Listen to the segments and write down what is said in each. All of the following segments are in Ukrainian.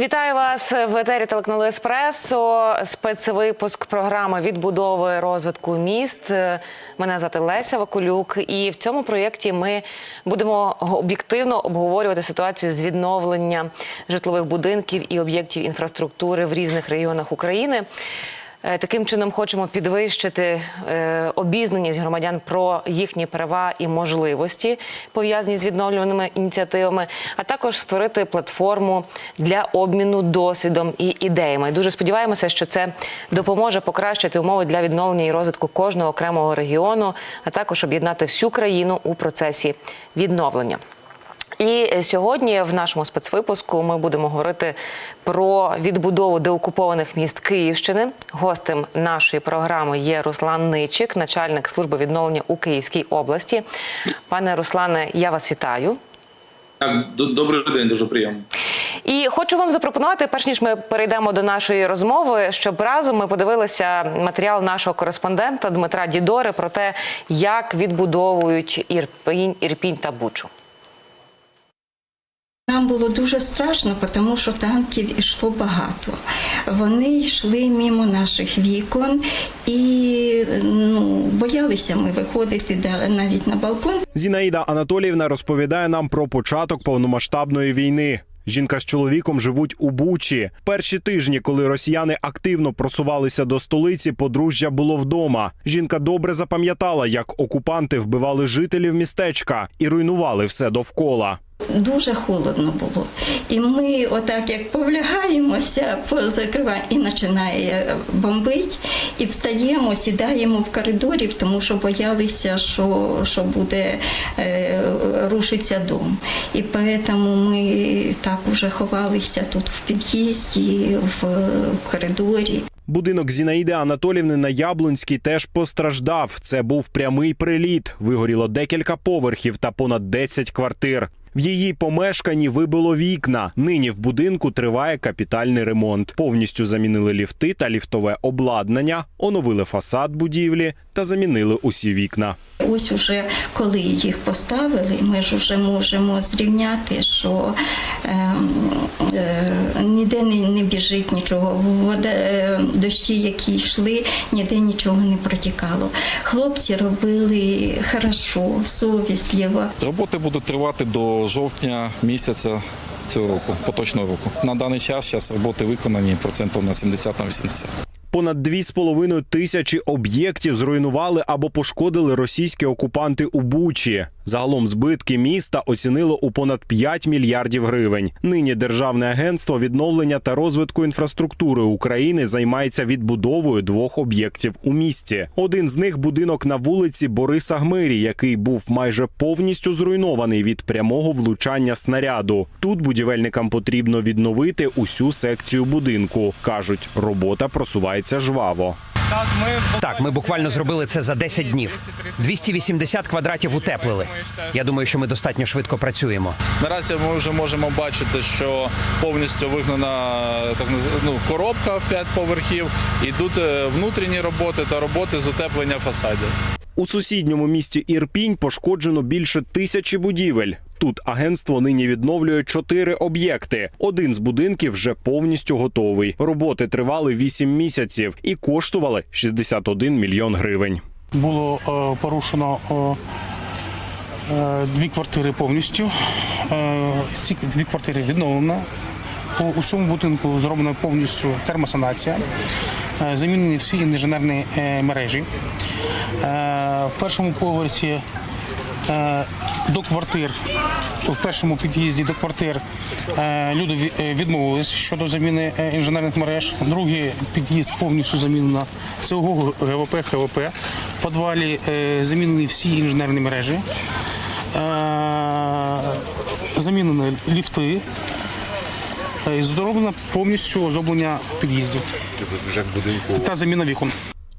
Вітаю вас в етері телеканалу Еспресо. Спецвипуск програми відбудови розвитку міст. Мене звати Леся Вакулюк, і в цьому проєкті ми будемо об'єктивно обговорювати ситуацію з відновлення житлових будинків і об'єктів інфраструктури в різних регіонах України. Е, Таким чином хочемо підвищити е, обізнаність громадян про їхні права і можливості, пов'язані з відновлюваними ініціативами, а також створити платформу для обміну досвідом і ідеями. Дуже сподіваємося, що це допоможе покращити умови для відновлення і розвитку кожного окремого регіону, а також об'єднати всю країну у процесі відновлення. І сьогодні в нашому спецвипуску ми будемо говорити про відбудову деокупованих міст Київщини. Гостем нашої програми є Руслан Ничик, начальник служби відновлення у Київській області. Пане Руслане, я вас вітаю. Так, добрий день, дуже приємно. І хочу вам запропонувати, перш ніж ми перейдемо до нашої розмови, щоб разом ми подивилися матеріал нашого кореспондента Дмитра Дідори про те, як відбудовують Ірпінь, Ірпінь та Бучу. Нам було дуже страшно, тому що танків йшло багато. Вони йшли мимо наших вікон і ну, боялися ми виходити навіть на балкон. Зінаїда Анатоліївна розповідає нам про початок повномасштабної війни. Жінка з чоловіком живуть у Бучі. Перші тижні, коли росіяни активно просувалися до столиці, подружжя було вдома. Жінка добре запам'ятала, як окупанти вбивали жителів містечка і руйнували все довкола. Дуже холодно було. І ми, отак як повлягаємося, позакриваємо і починає бомбити, і встаємо, сідаємо в коридорі, тому що боялися, що, що буде е, рушиться дом. І тому ми так уже ховалися тут в під'їзді, в коридорі. Будинок Зінаїди Анатолівни на Яблунській теж постраждав. Це був прямий приліт. Вигоріло декілька поверхів та понад 10 квартир. В її помешканні вибило вікна. Нині в будинку триває капітальний ремонт. Повністю замінили ліфти та ліфтове обладнання, оновили фасад будівлі та замінили усі вікна. Ось уже коли їх поставили, ми ж вже можемо зрівняти, що е, е, ніде не, не біжить нічого. Вода, е, дощі, які йшли, ніде нічого не протікало. Хлопці робили хорошо, совісливо. Роботи будуть тривати до жовтня місяця цього року, поточного року. На даний час зараз роботи виконані процентом на 70 на 80. Понад 2,5 тисячі об'єктів зруйнували або пошкодили російські окупанти у Бучі. Загалом збитки міста оцінило у понад 5 мільярдів гривень. Нині Державне агентство відновлення та розвитку інфраструктури України займається відбудовою двох об'єктів у місті. Один з них будинок на вулиці Бориса Гмирі, який був майже повністю зруйнований від прямого влучання снаряду. Тут будівельникам потрібно відновити усю секцію будинку. кажуть, робота просувається жваво. Так, ми буквально зробили це за 10 днів. 280 квадратів утеплили. Я думаю, що ми достатньо швидко працюємо. Наразі ми вже можемо бачити, що повністю вигнана так ну, коробка в 5 поверхів. Ідуть е, внутрішні роботи та роботи з утеплення фасадів. У сусідньому місті Ірпінь пошкоджено більше тисячі будівель. Тут агентство нині відновлює чотири об'єкти. Один з будинків вже повністю готовий. Роботи тривали 8 місяців і коштували 61 мільйон гривень. було е, порушено е, е, дві квартири повністю. Е, ці дві квартири відновлено. По усьому будинку зроблена повністю термосанація, е, замінені всі інженерні е, мережі. В першому поверсі до квартир, в першому під'їзді до квартир е, люди е, відмовились щодо заміни е, інженерних мереж. Другий під'їзд повністю замінено ЦОГО, ГВП, ХВП. В підвалі е, замінені всі інженерні мережі. Е, Замінені ліфти. Е, і Зроблено повністю озоблення під'їздів та заміна вікон.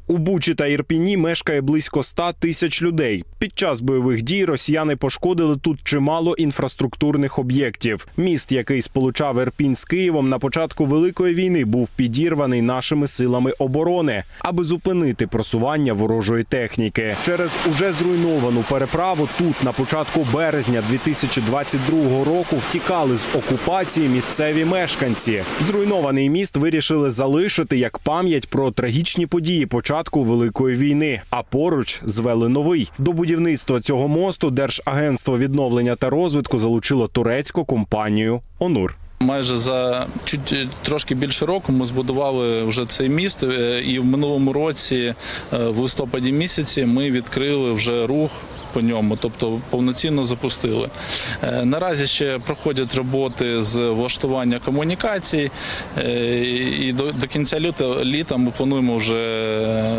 У Бучі та Ірпіні мешкає близько 100 тисяч людей. Під час бойових дій росіяни пошкодили тут чимало інфраструктурних об'єктів. Міст, який сполучав Ірпінь з Києвом, на початку великої війни був підірваний нашими силами оборони, аби зупинити просування ворожої техніки. Через уже зруйновану переправу тут на початку березня 2022 року втікали з окупації місцеві мешканці. Зруйнований міст вирішили залишити як пам'ять про трагічні події початку великої війни. А поруч звели новий до будівництва цього мосту. Держагентство відновлення та розвитку залучило турецьку компанію Онур. Майже за чуть е, трошки більше року ми збудували вже цей міст, е, і в минулому році, е, в листопаді місяці, ми відкрили вже рух. По ньому, тобто повноцінно запустили. Е, Наразі ще проходять роботи з влаштування комунікацій, е, і до, до кінця лютого літа ми плануємо вже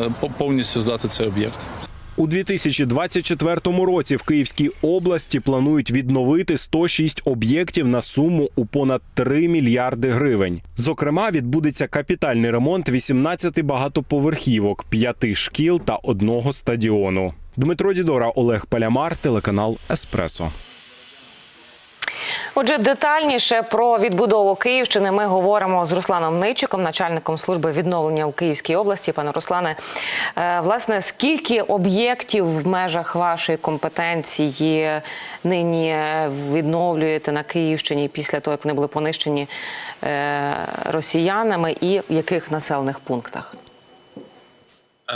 е, по- повністю здати цей об'єкт. У 2024 році в Київській області планують відновити 106 об'єктів на суму у понад 3 мільярди гривень. Зокрема, відбудеться капітальний ремонт 18 багатоповерхівок, 5 шкіл та одного стадіону. Дмитро Дідора, Олег Палямар, телеканал Еспресо. Отже, детальніше про відбудову Київщини ми говоримо з Русланом Ничиком, начальником служби відновлення у Київській області. Пане Руслане, е, власне, скільки об'єктів в межах вашої компетенції нині відновлюєте на Київщині після того, як вони були понищені е, росіянами, і в яких населених пунктах?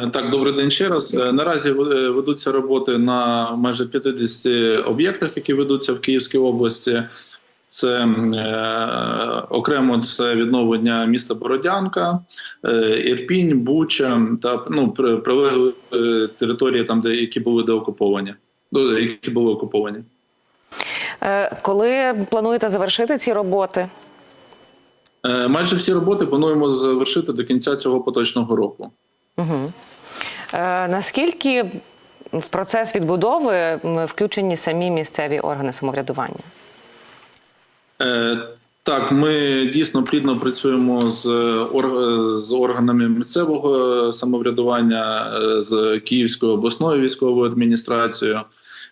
Е, Так, добрий день ще раз. Е, Наразі е, ведуться роботи на майже 50 об'єктах, які ведуться в Київській області. Це е, окремо це відновлення міста Бородянка, е, Ірпінь, Буча та ну при- прилеглі е, території, там де які були деокуповані, які були окуповані. Коли плануєте завершити ці роботи? Е, Майже всі роботи плануємо завершити до кінця цього поточного року. Угу. Е, наскільки в процес відбудови включені самі місцеві органи самоврядування? Е, Так, ми дійсно плідно працюємо з, з органами місцевого самоврядування, е, з Київською обласною військовою адміністрацією.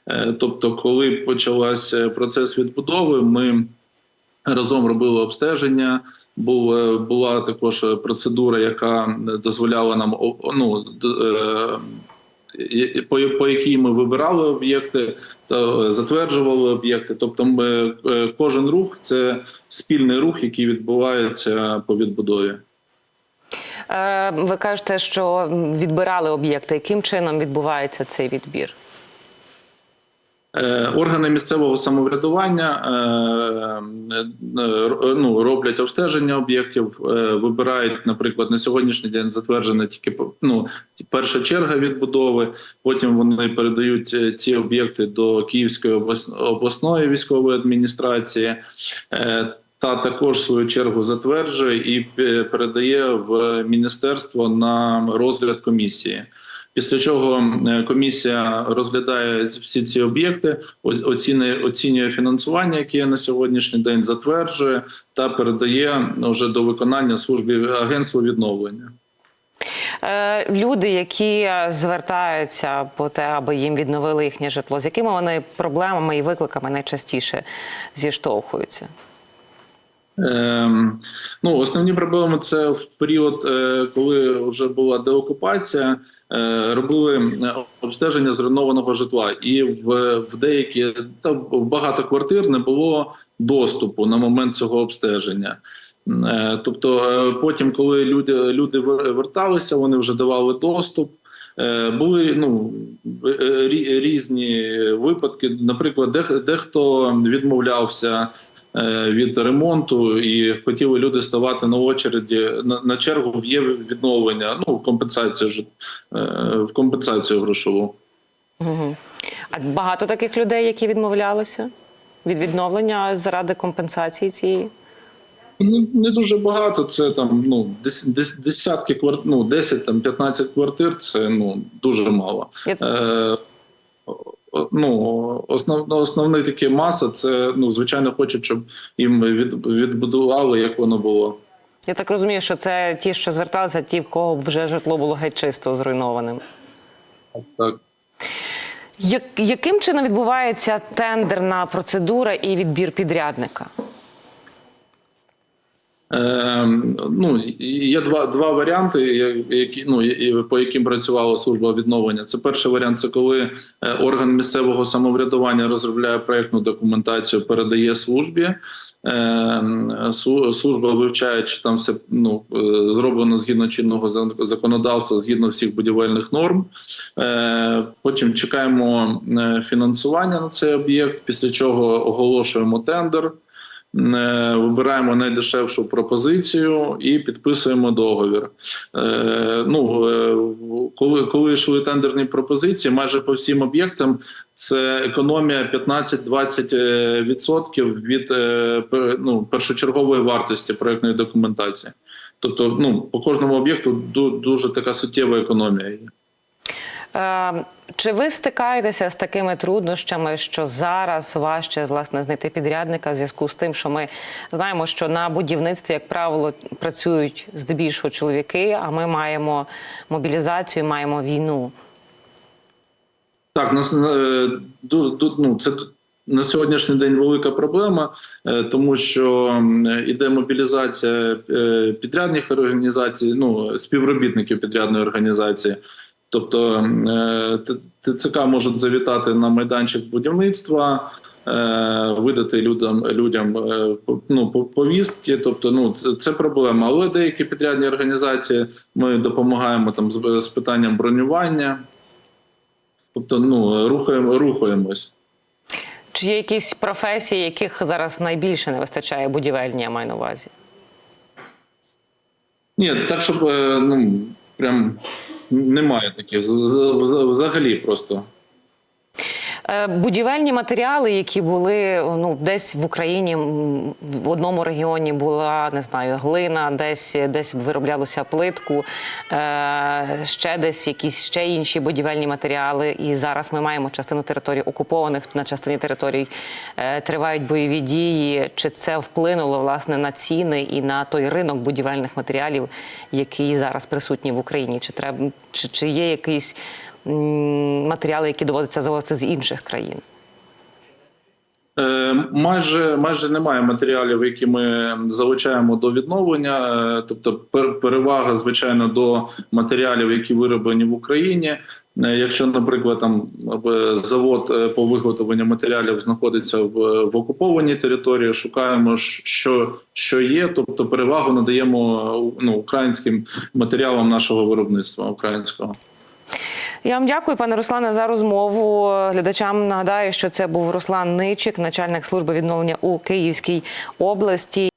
Е, Тобто, коли почався процес відбудови, ми разом робили обстеження. Був, е, була також процедура, яка дозволяла нам ну, е, по, по якій ми вибирали об'єкти та затверджували об'єкти. Тобто, ми, е, кожен рух це спільний рух, який відбувається по відбудові. Е, ви кажете, що відбирали об'єкти. Яким чином відбувається цей відбір? Е, Органи місцевого самоврядування е, е, ну, роблять обстеження об'єктів, вибирають, наприклад, на сьогоднішній день затверджена тільки ну, перша черга відбудови. Потім вони передають ці об'єкти до Київської облас- обласної військової адміністрації. Та також свою чергу затверджує і передає в міністерство на розгляд комісії. Після чого е, комісія розглядає всі ці об'єкти, оцінює, оцінює фінансування, яке є на сьогоднішній день, затверджує та передає вже до виконання службі агентству відновлення. Е, люди, які звертаються по те, аби їм відновили їхнє житло, з якими вони проблемами і викликами найчастіше зіштовхуються? Ем, ну, основні проблеми це в період, е, коли вже була деокупація, робили е, обстеження зруйнованого житла, і в, в деякі та в багато квартир не було доступу на момент цього обстеження. Е, Тобто, е, потім, коли люди, люди верталися, вони вже давали доступ. Е, Були ну е, різні випадки. Наприклад, дех- дехто відмовлявся е, від ремонту, і хотіли люди ставати на очереді на, чергу в є відновлення. Ну в компенсацію е, в компенсацію грошову. Угу. А багато таких людей, які відмовлялися від відновлення заради компенсації цієї? Ну не дуже багато. Це там ну дес, дес, десятки квартир, ну 10 там 15 квартир. Це ну дуже мало. Я- Е, ну, основна основна такі маса, це ну звичайно хочуть, щоб їм від, відбудували, як воно було. Я так розумію, що це ті, що зверталися, ті, в кого вже житло було геть чисто зруйнованим. Так. Як, яким чином відбувається тендерна процедура і відбір підрядника? Е, ну, є два, два варіанти, які, ну, по яким працювала служба відновлення. Це перший варіант це коли е, орган місцевого самоврядування розробляє проєктну документацію, передає службі. Е, Служба вивчає, чи там все ну, е, зроблено згідно чинного законодавства, згідно всіх будівельних норм. Е, Потім чекаємо фінансування на цей об'єкт, після чого оголошуємо тендер. Е, Вибираємо найдешевшу пропозицію і підписуємо договір. Е, ну, е, коли, коли йшли тендерні пропозиції, майже по всім об'єктам це економія 15-20% відсотків від ну, першочергової вартості проектної документації. Тобто, ну, по кожному об'єкту ду- дуже така суттєва економія є. Чи ви стикаєтеся з такими труднощами, що зараз важче власне знайти підрядника в зв'язку з тим, що ми знаємо, що на будівництві, як правило, працюють здебільшого чоловіки, а ми маємо мобілізацію, маємо війну. Так, нас е, ну, це на сьогоднішній день велика проблема, е, тому що іде мобілізація е, підрядних організацій, ну співробітників підрядної організації. Тобто е, ТЦК можуть завітати на майданчик будівництва, е, видати людям людям е, ну, повістки. Тобто, ну це, це проблема. Але деякі підрядні організації ми допомагаємо там з, з питанням бронювання. Тобто, ну рухаємо, рухаємось. Чи є якісь професії, яких зараз найбільше не вистачає будівельні, я маю на увазі? Ні, так щоб ну прям немає таких. Взагалі просто. Е, Будівельні матеріали, які були ну десь в Україні, в одному регіоні була не знаю, глина, десь десь вироблялося плитку, е, ще десь якісь ще інші будівельні матеріали. І зараз ми маємо частину територій окупованих на частині територій е, тривають бойові дії. Чи це вплинуло власне на ціни і на той ринок будівельних матеріалів, який зараз присутній в Україні? Чи треба чи, чи є якийсь матеріали, які доводиться завозити з інших країн. Е, Майже майже немає матеріалів, які ми залучаємо до відновлення. Е, Тобто, пер- перевага, звичайно, до матеріалів, які вироблені в Україні. Е, Якщо, наприклад, там завод по виготовленню матеріалів знаходиться в, в окупованій території, шукаємо, що, що є. Тобто, перевагу надаємо ну, українським матеріалам нашого виробництва українського. Я вам дякую, пане Руслане, за розмову. Глядачам нагадаю, що це був Руслан Ничик, начальник служби відновлення у Київській області.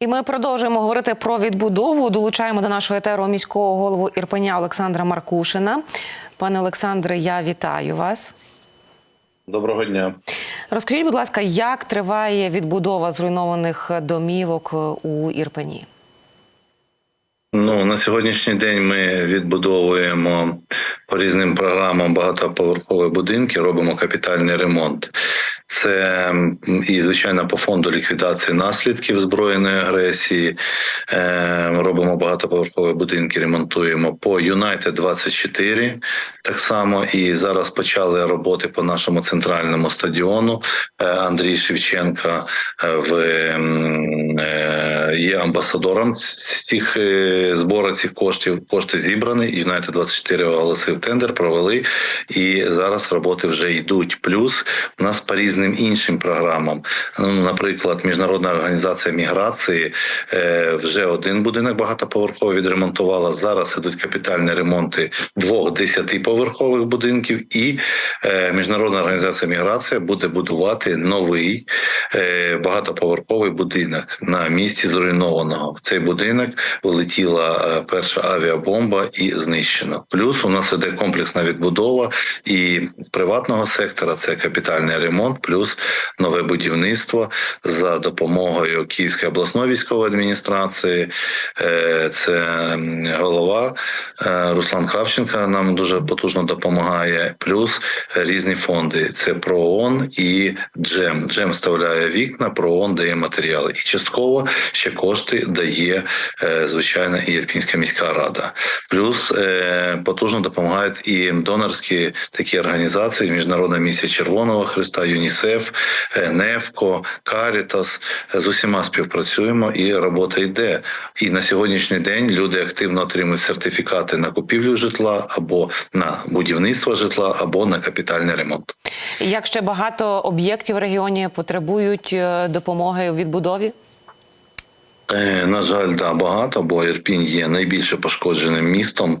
І ми продовжуємо говорити про відбудову. Долучаємо до нашого етеру міського голову Ірпеня Олександра Маркушина. Пане Олександре, я вітаю вас. Доброго дня. Розкажіть, будь ласка, як триває відбудова зруйнованих домівок у Ірпені? Ну на сьогоднішній день ми відбудовуємо по різним програмам багатоповерхові будинки, робимо капітальний ремонт. Це і звичайно по фонду ліквідації наслідків збройної агресії. Е, робимо багатоповерхові будинки, ремонтуємо по Юнайтед 24 так само. І зараз почали роботи по нашому центральному стадіону. Е, Андрій Шевченка е, в є амбасадором цих збору цих коштів. Кошти зібрані. Юнайтед 24 оголосив тендер, провели, і зараз роботи вже йдуть. Плюс у нас по різним іншим програмам. Ну, наприклад, міжнародна організація міграції е, вже один будинок багатоповерховий відремонтувала. Зараз ідуть капітальні ремонти двох десятиповерхових будинків, і е, міжнародна організація міграція буде будувати новий е, багатоповерховий будинок на місці зруйнованого. В цей будинок влетіла перша авіабомба і знищено. Плюс у нас іде комплексна відбудова і приватного сектора. Це капітальний ремонт. Плюс нове будівництво за допомогою Київської обласної військової адміністрації. Е, Це голова е, Руслан Кравченко нам дуже потужно допомагає. Плюс різні фонди. Це ПРООН і Джем. Джем вставляє вікна, ПРООН дає матеріали. І частково ще кошти дає е, звичайно і Ірпінська міська рада. Плюс потужно допомагають і донорські такі організації: Міжнародна місія Червоного Христа, ЮНІСЕФ, е, НЕФКО, Карітас. Е, З усіма співпрацюємо і робота йде. І на сьогоднішній день люди активно отримують сертифікати на купівлю житла або на будівництво житла, або на капітальний ремонт. Як ще багато об'єктів в регіоні потребують е, допомоги у відбудові? На жаль, да, багато, бо Ірпінь є найбільше пошкодженим містом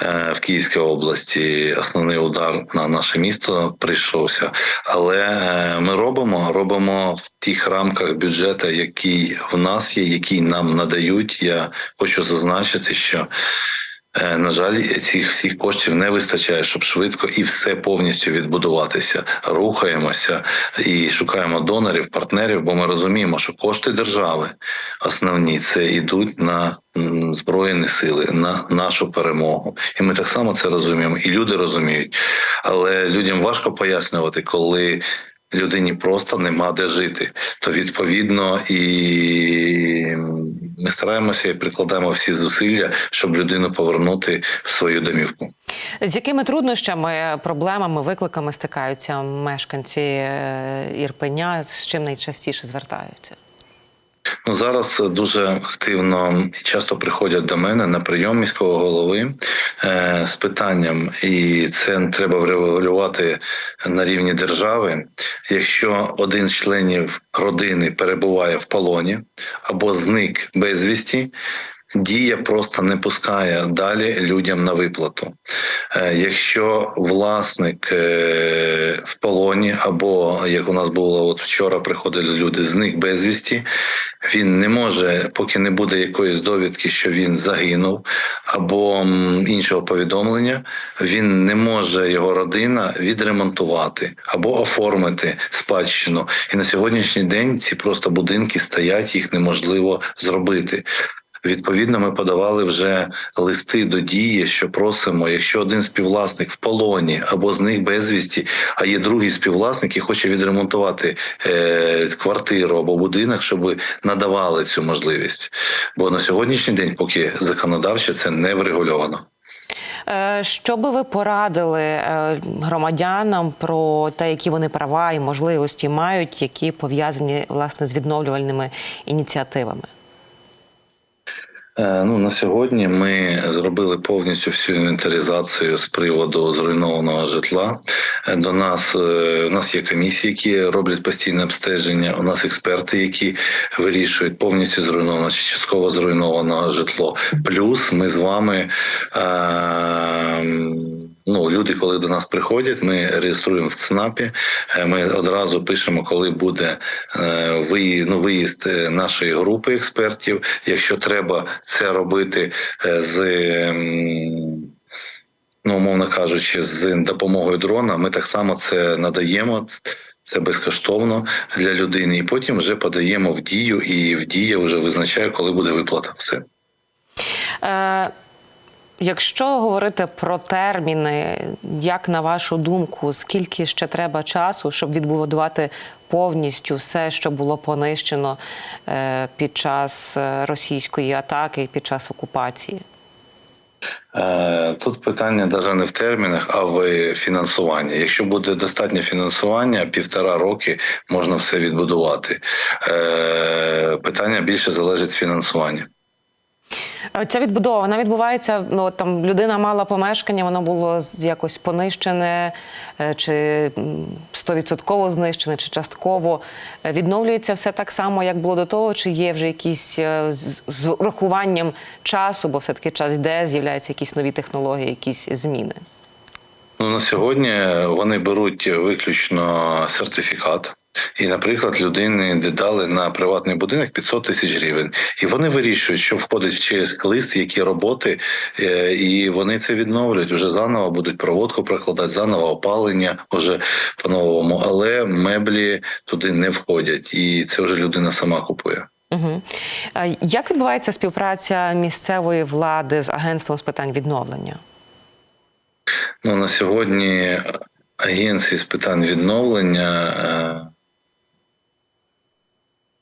в Київській області. Основний удар на наше місто прийшовся. Але е, ми робимо, робимо в тих рамках бюджету, який в нас є, який нам надають. Я хочу зазначити, що. Е, На жаль, цих всіх коштів не вистачає, щоб швидко і все повністю відбудуватися. Рухаємося і шукаємо донорів, партнерів, бо ми розуміємо, що кошти держави основні це йдуть на збройні сили, на нашу перемогу. І ми так само це розуміємо, і люди розуміють. Але людям важко пояснювати, коли. Людині просто нема де жити, то відповідно і ми стараємося і прикладаємо всі зусилля, щоб людину повернути в свою домівку. З якими труднощами, проблемами, викликами стикаються мешканці е, Ірпеня? З чим найчастіше звертаються? Ну зараз дуже активно і часто приходять до мене на прийом міського голови е, з питанням, і це треба врегулювати на рівні держави. Якщо один з членів родини перебуває в полоні або зник безвісті. Дія просто не пускає далі людям на виплату. Е, Якщо власник е, в полоні, або як у нас було от вчора, приходили люди, зник безвісті, він не може, поки не буде якоїсь довідки, що він загинув, або іншого повідомлення, він не може його родина відремонтувати або оформити спадщину. І на сьогоднішній день ці просто будинки стоять, їх неможливо зробити. Відповідно, ми подавали вже листи до дії, що просимо, якщо один співвласник в полоні або зник безвісті, а є другий співвласник і хоче відремонтувати е, квартиру або будинок, щоб надавали цю можливість. Бо на сьогоднішній день, поки законодавчо, це не врегульовано. Е, Що би ви порадили е, громадянам про те, які вони права і можливості мають, які пов'язані власне з відновлювальними ініціативами? Е, Ну на сьогодні ми зробили повністю всю інвентаризацію з приводу зруйнованого житла. Е, До нас е, у нас є комісії, які роблять постійне обстеження. У нас експерти, які вирішують повністю зруйноване чи частково зруйноване житло. Плюс ми з вами. Е- Ну, люди, коли до нас приходять, ми реєструємо в ЦНАПі. е, Ми одразу пишемо, коли буде е, виїзд, ну, виїзд е, нашої групи експертів. Якщо треба це робити з. ем, Ну, умовно кажучи, з допомогою дрона, ми так само це надаємо. Це безкоштовно для людини, і потім вже подаємо в дію, і в дія вже визначає, коли буде виплата. Все. Якщо говорити про терміни, як на вашу думку, скільки ще треба часу, щоб відбудувати повністю все, що було понищено е, під час е, російської атаки, під час окупації? Е, Тут питання навіть не в термінах, а в фінансуванні. Якщо буде достатньо фінансування, півтора роки можна все відбудувати. Питання більше залежить від фінансування. Е, Ця відбудова вона відбувається. Ну там людина мала помешкання, воно було якось понищене, е, чи стовідсотково знищене, чи частково. Е, Відновлюється все так само, як було до того, чи є вже якісь з урахуванням часу, бо все таки час йде, з'являються якісь нові технології, якісь зміни. Ну, на сьогодні вони беруть виключно сертифікат. І, наприклад, людини де дали на приватний будинок 500 тисяч гривень, і вони вирішують, що входить в ЧСК лист, які роботи, е, і вони це відновлюють. Уже заново будуть проводку прокладати, заново опалення уже по-новому, але меблі туди не входять, і це вже людина сама купує. Угу. Як відбувається співпраця місцевої влади з агентством з питань відновлення? Ну на сьогодні агенції з питань відновлення.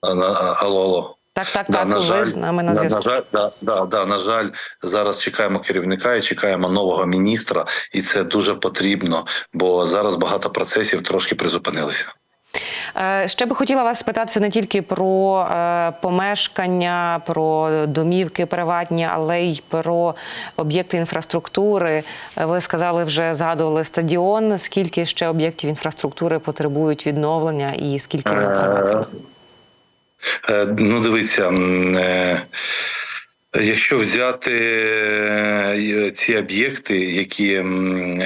Алло, алло. Так, так, Да, так. на ви з нами на зв'язку. на жаль, да, да, да, на жаль, зараз чекаємо керівника і чекаємо нового міністра, і це дуже потрібно, бо зараз багато процесів трошки призупинилися. Е, Ще би хотіла вас спитатися не тільки про е, помешкання, про домівки приватні, але й про об'єкти інфраструктури. Е, Ви сказали, вже згадували стадіон. Скільки ще об'єктів інфраструктури потребують відновлення, і скільки воно триватиме? Е, Ну, дивіться, е, якщо взяти е, ці об'єкти, які,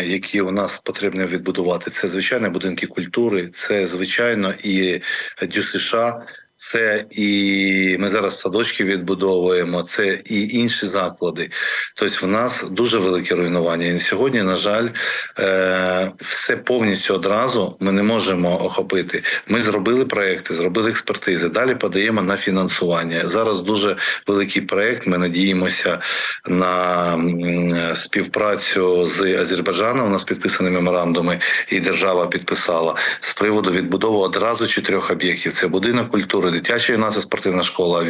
які у нас потрібно відбудувати, це звичайно будинки культури, це звичайно і ДЮСШ, це і ми зараз садочки відбудовуємо, це і інші заклади. Тобто, в нас дуже велике руйнування. І сьогодні, на жаль, е, все повністю одразу ми не можемо охопити. Ми зробили проекти, зробили експертизи. Далі подаємо на фінансування. Зараз дуже великий проект. Ми надіємося на співпрацю з Азербайджаном. У нас підписані меморандуми, і держава підписала з приводу відбудови одразу чотирьох об'єктів: це будинок культури, дитяча юнацька спортивна школа,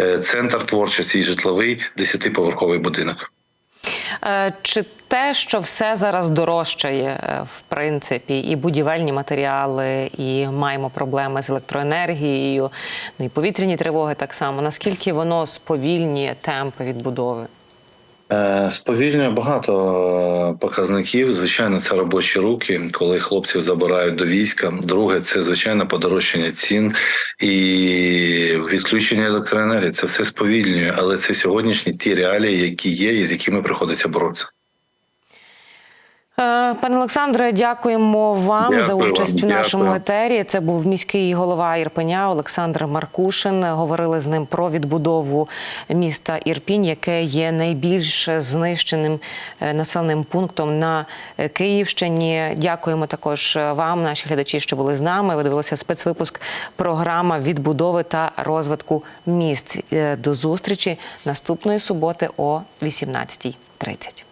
е, центр творчості і житловий десятиповерховий будинок. Е, Чи те, що все зараз дорожчає, е, в принципі, і будівельні матеріали, і маємо проблеми з електроенергією, ну і повітряні тривоги так само. Наскільки воно сповільнює темпи відбудови? Е, Сповільнює багато е, показників. Звичайно, це робочі руки, коли хлопців забирають до війська. Друге, це звичайно подорожчання цін і відключення електроенергії. Це все сповільнює, але це сьогоднішні ті реалії, які є, і з якими приходиться боротися. Е, Пане Олександре, дякуємо вам Дякую за вам, участь в нашому дякую. етері. Це був міський голова Ірпеня Олександр Маркушин. Говорили з ним про відбудову міста Ірпінь, яке є найбільш знищеним е, населеним пунктом на Київщині. Дякуємо також вам, наші глядачі, що були з нами. Ви дивилися спецвипуск програма відбудови та розвитку міст. Е, До зустрічі наступної суботи о 18.30.